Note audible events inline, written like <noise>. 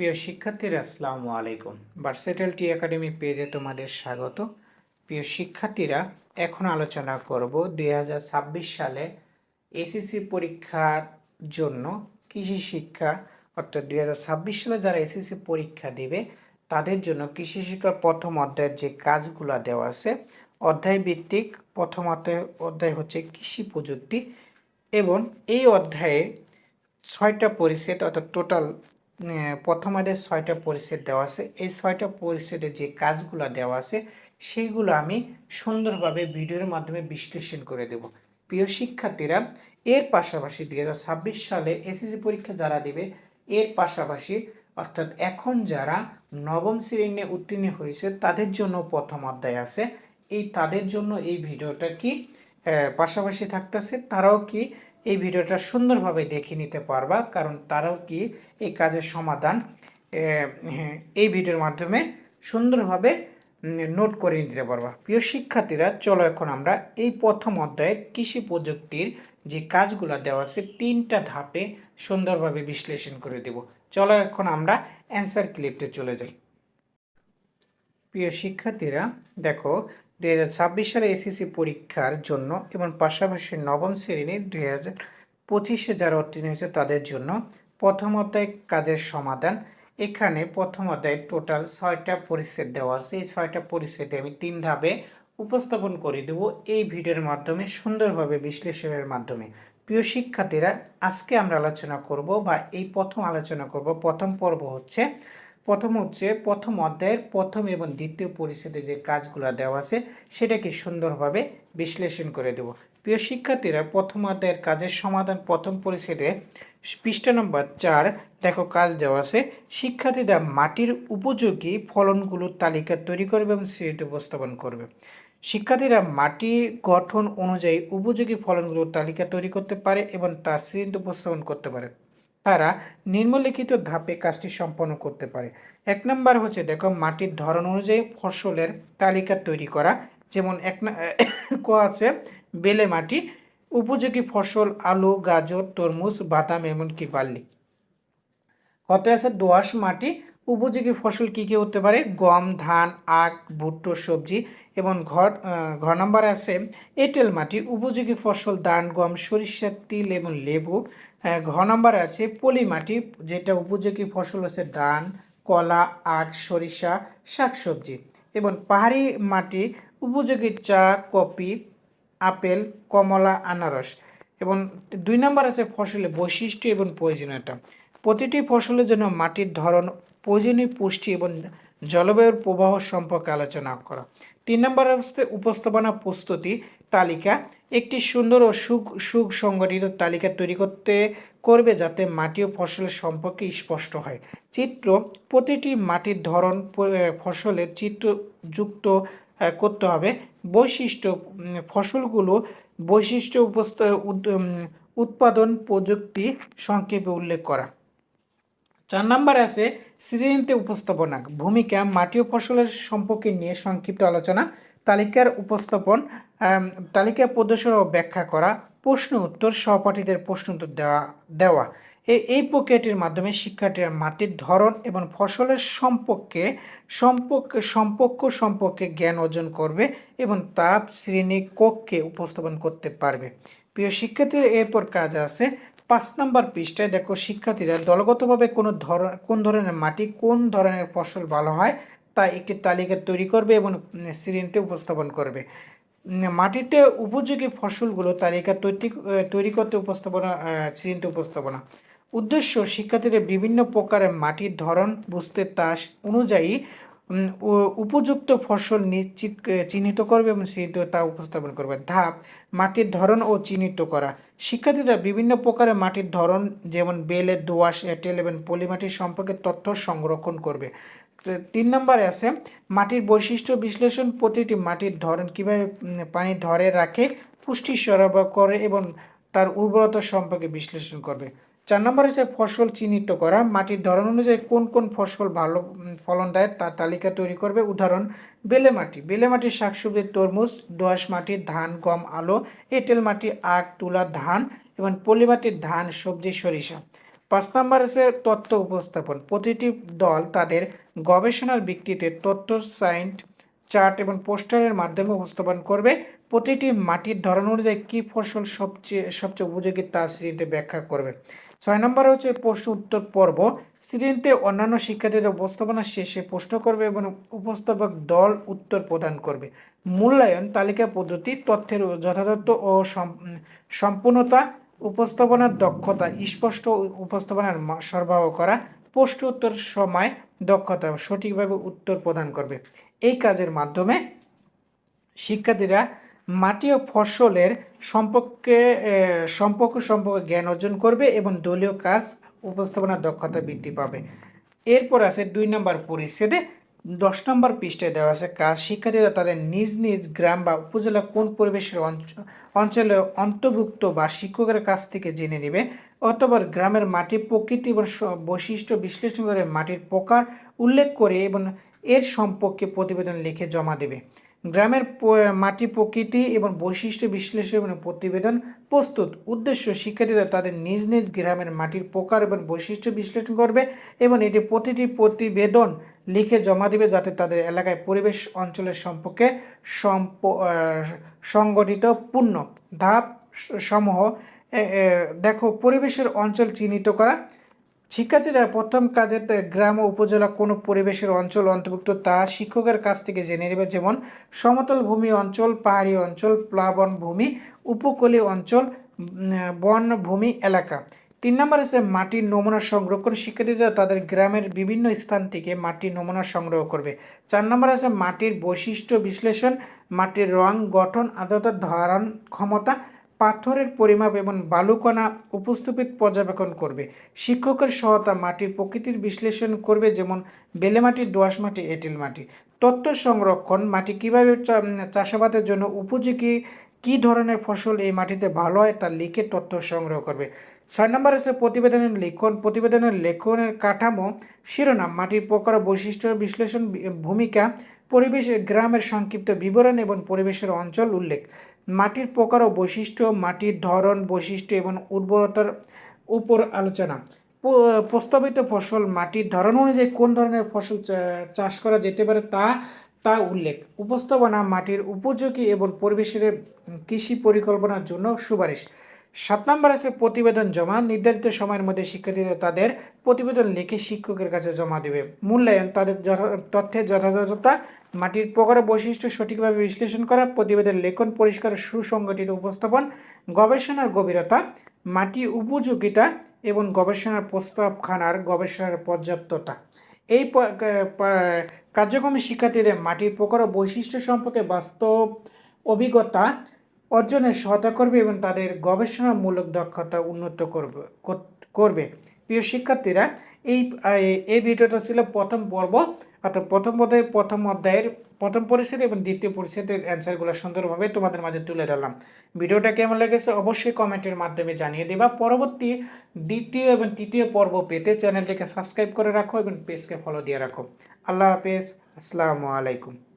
প্রিয় শিক্ষার্থীরা, আসসালামু আলাইকুম। ভার্সেটাল টি একাডেমি পেজে তোমাদের স্বাগত। প্রিয় শিক্ষার্থীরা, এখন আলোচনা করব দুই হাজার ছাব্বিশ সালে এসএসসি পরীক্ষার জন্য কৃষি শিক্ষা, অর্থাৎ দুই হাজার ছাব্বিশ সালে যারা এসএসসি পরীক্ষা দেবে, তাদের জন্য কৃষি শিক্ষার প্রথম অধ্যায়ের যে কাজগুলো দেওয়া আছে, অধ্যায় ভিত্তিক প্রথম অধ্যায় অধ্যায় হচ্ছে কৃষি প্রযুক্তি এবং এই অধ্যায়ে ছয়টা পরিচ্ছেদ, অর্থাৎ টোটাল প্রথমাদের ছয়টা পরিচ্ছেদ দেওয়া আছে। এই ছয়টা পরিচ্ছেদে যে কাজগুলো দেওয়া আছে, সেইগুলো আমি সুন্দরভাবে ভিডিওর মাধ্যমে বিশ্লেষণ করে দেব। প্রিয় শিক্ষার্থীরা, এর পাশাপাশি দু হাজার ছাব্বিশ সালে এসএসসি পরীক্ষা যারা দিবে, এর পাশাপাশি অর্থাৎ এখন যারা নবম শ্রেণি উত্তীর্ণ হয়েছে, তাদের জন্য প্রথম অধ্যায় আছে। এই তাদের জন্য এই ভিডিওটা কি পাশাপাশি থাকতেছে। তারাও কি এই ভিডিওটা সুন্দরভাবে দেখে নিতে পারবা কারণ তারাও কি এই কাজের সমাধান হ্যাঁ, এই ভিডিওর মাধ্যমে সুন্দরভাবে নোট করে নিতে পারবা। প্রিয় শিক্ষার্থীরা চলো এখন আমরা এই প্রথম অধ্যায়ে কৃষি প্রযুক্তির যে কাজগুলো দেওয়া আছে তিনটা ধাপে সুন্দরভাবে বিশ্লেষণ করে দেব। চলো এখন আমরা অ্যান্সার ক্লিপটে চলে যাই। প্রিয় শিক্ষার্থীরা দেখো দুই হাজার ছাব্বিশ সালে এসএসসি পরীক্ষার জন্য এবং পাশাপাশি নবম শ্রেণির দুই হাজার পঁচিশে যারা উত্তীর্ণ হয়েছে তাদের জন্য প্রথম অধ্যায় কাজের সমাধান। এখানে প্রথম অধ্যায়ে টোটাল ছয়টা পরিচ্ছেদ দেওয়া আছে। এই ছয়টা পরিচ্ছেদে আমি তিন ধাপে উপস্থাপন করে দেব। এই ভিডিওর মাধ্যমে সুন্দরভাবে বিশ্লেষণের মাধ্যমে। প্রিয় শিক্ষার্থীরা, আজকে আমরা আলোচনা করব বা এই প্রথম আলোচনা করব। প্রথম পর্ব হচ্ছে প্রথম হচ্ছে প্রথম অধ্যায়ের প্রথম এবং দ্বিতীয় পরিচ্ছেদে যে কাজগুলো দেওয়া আছে, সেটাকে সুন্দরভাবে বিশ্লেষণ করে দেব। প্রিয় শিক্ষার্থীরা, প্রথম অধ্যায়ের কাজের সমাধান প্রথম পরিচ্ছেদে পৃষ্ঠা নম্বর চার, দেখো কাজ দেওয়া আছে। শিক্ষার্থীরা মাটির উপযোগী ফলনগুলোর তালিকা তৈরি করবে এবং সেটি উপস্থাপন করবে। শিক্ষার্থীরা মাটির গঠন অনুযায়ী উপযোগী ফলনগুলোর তালিকা তৈরি করতে পারে এবং তার শ্রেণি উপস্থাপন করতে পারে। তারা নিম্নলিখিত ধাপে কাজটি সম্পন্ন করতে পারে। এক নম্বর হচ্ছে দেখো মাটির ধরন অনুযায়ী ফসলের তালিকা তৈরি করা। যেমন এক <coughs> ক আছে বেলে মাটি উপযোগী ফসল আলু গাজর তরমুজ বাদাম এমনকি বার্লি। কত আছে দোআঁশ মাটি উপযোগী ফসল কী কী হতে পারে? গম ধান আখ ভুট্টো সবজি এবং ঘর আহ, ঘ নম্বর আছে এঁটেল মাটি উপযোগী ফসল ধান গম সরিষা তিল এবং লেবু। ঘ নম্বর আছে পলি মাটি, যেটা উপযোগী ফসল হচ্ছে ধান, কলা, আখ, সরিষা, শাকসবজি এবং পাহাড়ি মাটি উপযোগী চা, কফি, আপেল, কমলা, আনারস এবং দুই নম্বর আছে ফসলের বৈশিষ্ট্য এবং প্রয়োজনীয়তা। প্রতিটি ফসলের জন্য মাটির ধরন, প্রয়োজনীয় পুষ্টি এবং জলবায়ুর প্রবাহ সম্পর্কে আলোচনা করা। তিন নম্বর হচ্ছে উপস্থাপনা প্রস্তুতি তালিকা, একটি সুন্দর ও সুখ সুখ সংগঠিত তালিকা তৈরি করতে করবে যাতে মাটি ও ফসলের সম্পর্কে স্পষ্ট হয়। চিত্র, প্রতিটি মাটির ধরন ফসলের চিত্র যুক্ত করতে হবে। বৈশিষ্ট্য ফসলগুলো বৈশিষ্ট্য উপস্থ উৎপাদন প্রযুক্তি সংক্ষেপে উল্লেখ করা। চার নাম্বার আছে শ্রেণীতে উপস্থাপনা ভূমিকা, মাটি ও ফসলের সম্পর্কে নিয়ে সংক্ষিপ্ত আলোচনা, তালিকার উপস্থাপন তালিকা প্রদর্শন ও ব্যাখ্যা করা, প্রশ্ন উত্তর, সহপাঠীদের প্রশ্ন উত্তর দেওয়া দেওয়া। এই প্রক্রিয়াটির মাধ্যমে শিক্ষার্থীরা মাটির ধরন এবং ফসলের সম্পর্কে, সম্পর্ক সম্পর্ক সম্পর্কে জ্ঞান অর্জন করবে এবং তা শ্রেণি কক্ষে উপস্থাপন করতে পারবে। প্রিয় শিক্ষার্থীরা, এরপর কাজ আছে পাঁচ নম্বর পৃষ্ঠায় দেখো, শিক্ষার্থীরা দলগতভাবে কোনো ধর, কোন ধরনের মাটি কোন ধরনের ফসল ভালো হয় তা একটি তালিকা তৈরি করবে এবং শ্রেণীতে উপস্থাপন করবে। মাটিতে উপযোগী ফসলগুলো তালিকা তৈরি তৈরি করতে উপস্থাপনা শ্রেণীতে উপস্থাপনা। উদ্দেশ্য, শিক্ষার্থীদের বিভিন্ন প্রকারের মাটির ধরন, বুঝতে তা অনুযায়ী উপযুক্ত ফসল নিশ্চিত চিহ্নিত করবে এবং তা উপস্থাপন করবে। ধাপ, মাটির ধরন ও চিহ্নিত করা। শিক্ষার্থীরা বিভিন্ন প্রকারের মাটির ধরন, যেমন বেলে, দোআঁশ, এঁটেল এবং পলিমাটির সম্পর্কে তথ্য সংরক্ষণ করবে। তিন নম্বরে আছে, মাটির বৈশিষ্ট্য বিশ্লেষণ প্রতিটি মাটির ধরন কীভাবে পানি ধরে রাখে, পুষ্টি সরবরাহ করে এবং তার উর্বরতা সম্পর্কে বিশ্লেষণ করবে। চার নম্বর হচ্ছে ফসল চিহ্নিত করা। মাটির ধরন অনুযায়ী কোন কোন ফসল ভালো ফলন দেয় তার তালিকা তৈরি করবে। উদাহরণ, বেলে মাটি। বেলে মাটির শাকসবজি, তরমুজ দোআঁশ মাটির ধান, গম, আলু, এঁটেল মাটি, আখ, তুলা, ধান এবং পলি মাটির ধান, সবজি, সরিষা। পাঁচ নম্বর আছে তথ্য উপস্থাপন। প্রতিটি দল তাদের গবেষণার ভিত্তিতে তথ্য সাইন্ট চার্ট এবং পোস্টারের মাধ্যমে উপস্থাপন করবে। প্রতিটি মাটির ধরন অনুযায়ী কী ফসল সবচেয়ে সবচেয়ে উপযোগী তা ব্যাখ্যা করবে। ছয় নম্বর হচ্ছে প্রশ্ন উত্তর পর্ব। শ্রেণীতে অন্যান্য শিক্ষার্থীদের উপস্থাপনা শেষে প্রশ্ন করবে এবং উপস্থাপক দল উত্তর প্রদান করবে। মূল্যায়ন, তালিকা পদ্ধতি, তথ্যের যথাযথ ও সম্পূর্ণতা, উপস্থাপনার দক্ষতা, স্পষ্ট উপস্থাপনার সরবরাহ করা, প্রশ্ন উত্তর সময় দক্ষতা, সঠিকভাবে উত্তর প্রদান করবে। এই কাজের মাধ্যমে শিক্ষার্থীরা মাটি ও ফসলের সম্পর্কে সম্পর্ক সম্পর্কে জ্ঞান অর্জন করবে এবং দলীয় কাজ উপস্থাপনার দক্ষতা বৃদ্ধি পাবে। এরপর আছে দুই নম্বর পরিচ্ছেদে। দশ নম্বর পৃষ্ঠায় দেওয়া আছে, কাজ শিক্ষার্থীরা তাদের নিজ নিজ গ্রাম বা উপজেলা কোন পরিবেশের অঞ্চ- অঞ্চলে অন্তর্ভুক্ত বা শিক্ষকের কাছ থেকে জেনে নেবে অথবা গ্রামের মাটির প্রকৃতি এবং বৈশিষ্ট্য বিশ্লেষণ করে মাটির প্রকার উল্লেখ করে এবং এর সম্পর্কে প্রতিবেদন লিখে জমা দেবে। গ্রামের মাটি প্রকৃতি এবং বৈশিষ্ট্য বিশ্লেষণ প্রতিবেদন প্রস্তুত। উদ্দেশ্য, শিক্ষার্থীরা তাদের নিজ নিজ গ্রামের মাটির প্রকার এবং বৈশিষ্ট্য বিশ্লেষণ করবে এবং এটি প্রতিটি প্রতিবেদন লিখে জমা দেবে যাতে তাদের এলাকায় পরিবেশ অঞ্চলের সম্পর্কে সম্প সংগঠিত পূর্ণ ধাপ সমূহ দেখো, পরিবেশের অঞ্চল চিহ্নিত করা শিক্ষার্থীরা প্রথম কাজের গ্রাম ও উপজেলা কোনো পরিবেশের অঞ্চল অন্তর্ভুক্ত, তা শিক্ষকের কাছ থেকে জেনে নেবে। যেমন, সমতল ভূমি অঞ্চল, পাহাড়ি অঞ্চল, প্লাবন ভূমি, উপকূলীয় অঞ্চল বনভূমি এলাকা। তিন নম্বর আছে মাটির নমুনা সংরক্ষণ। শিক্ষার্থীরা তাদের গ্রামের বিভিন্ন স্থান থেকে মাটির নমুনা সংগ্রহ করবে। চার নম্বর আছে মাটির বৈশিষ্ট্য বিশ্লেষণ। মাটির রং, গঠন আদ্রতা ধারণ ক্ষমতা পাথরের পরিমাপ এবং বালুকণা উপস্থিত পর্যবেক্ষণ করবে। শিক্ষকের সহায়তা মাটির প্রকৃতির বিশ্লেষণ করবে, যেমন বেলে মাটি, দোআঁশ মাটি, এঁটেল মাটি। তথ্য সংরক্ষণ, মাটি কীভাবে চাষাবাদের জন্য উপযোগী, কী ধরনের ফসল এই মাটিতে ভালো হয় তা লিখে তথ্য সংগ্রহ করবে। ছয় নম্বর আছে প্রতিবেদনের লিখন। প্রতিবেদনের লেখনের কাঠামো, শিরোনাম, মাটির প্রকার বৈশিষ্ট্য বিশ্লেষণ, ভূমিকা, পরিবেশ, গ্রামের সংক্ষিপ্ত বিবরণ এবং পরিবেশের অঞ্চল উল্লেখ। মাটির প্রকার ও বৈশিষ্ট্য, মাটির ধরন, বৈশিষ্ট্য এবং উর্বরতার উপর আলোচনা। প্রস্তাবিত ফসল মাটির ধরন অনুযায়ী কোন ধরনের ফসল চাষ করা যেতে পারে তা তা উল্লেখ। উপস্থাপনা মাটির উপযোগী এবং পরিবেশের কৃষি পরিকল্পনার জন্য সুপারিশ। সাত নম্বর আছে প্রতিবেদন জমা। নির্ধারিত সময়ের মধ্যে শিক্ষার্থীরা তাদের প্রতিবেদন লিখে শিক্ষকের কাছে জমা দেবে। মূল্যায়ন, তাদের তথ্যের যথাযথতা, মাটির প্রকার বৈশিষ্ট্য সঠিকভাবে বিশ্লেষণ করা, প্রতিবেদন লেখন পরিষ্কার, সুসংগঠিত উপস্থাপন, গবেষণার গভীরতা, মাটি উপযোগিতা এবং গবেষণার প্রস্তাবখানার গবেষণার পর্যাপ্ততা। এই কার্যক্রমে শিক্ষার্থীদের মাটির প্রকার বৈশিষ্ট্য সম্পর্কে বাস্তব অভিজ্ঞতা অর্জনে সহায়তা করবে এবং তাদের গবেষণামূলক দক্ষতা উন্নত করবে করবে। প্রিয় শিক্ষার্থীরা, এই এই ভিডিওটা ছিল প্রথম পর্ব। অর্থাৎ প্রথম পর্যায়ে প্রথম অধ্যায়ের প্রথম পরিস্থিতি এবং দ্বিতীয় পরিস্থিতির অ্যান্সারগুলো সুন্দরভাবে তোমাদের মাঝে তুলে ধরলাম। ভিডিওটা কেমন লেগেছে অবশ্যই কমেন্টের মাধ্যমে জানিয়ে দেবা। পরবর্তী দ্বিতীয় এবং তৃতীয় পর্ব পেতে চ্যানেলটিকে সাবস্ক্রাইব করে রাখো এবং পেজকে ফলো দিয়ে রাখো। আল্লাহ হাফেজ। আসসালামু আলাইকুম।